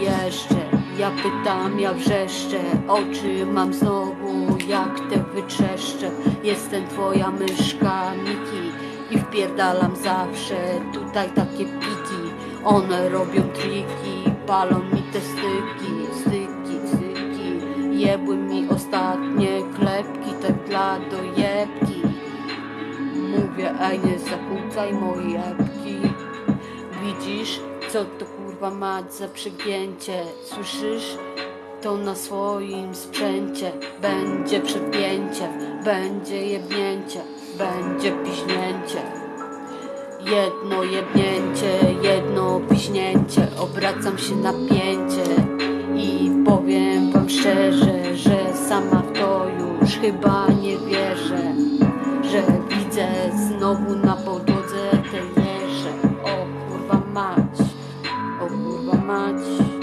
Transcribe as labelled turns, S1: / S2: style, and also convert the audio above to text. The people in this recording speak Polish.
S1: leszcze Ja pytam, ja wrzeszczę Oczy mam znowu jak te wytrzeszcze. Jestem twoja myszka Miki I wpierdalam zawsze tutaj takie piki. One robią triki Palą mi te styki Styki, styki. Jebły mi ostatnie klepki Tak dla dojebki. Mówię, ej nie zakłócaj mojej Widzisz, co to kurwa mać za przegięcie Słyszysz? To na swoim sprzęcie Będzie przepięcie, będzie jebnięcie Będzie piśnięcie Jedno jebnięcie, jedno piśnięcie Obracam się na pięcie I powiem wam szczerze, że sama w to już chyba nie wierzę Że widzę znowu na podłodze te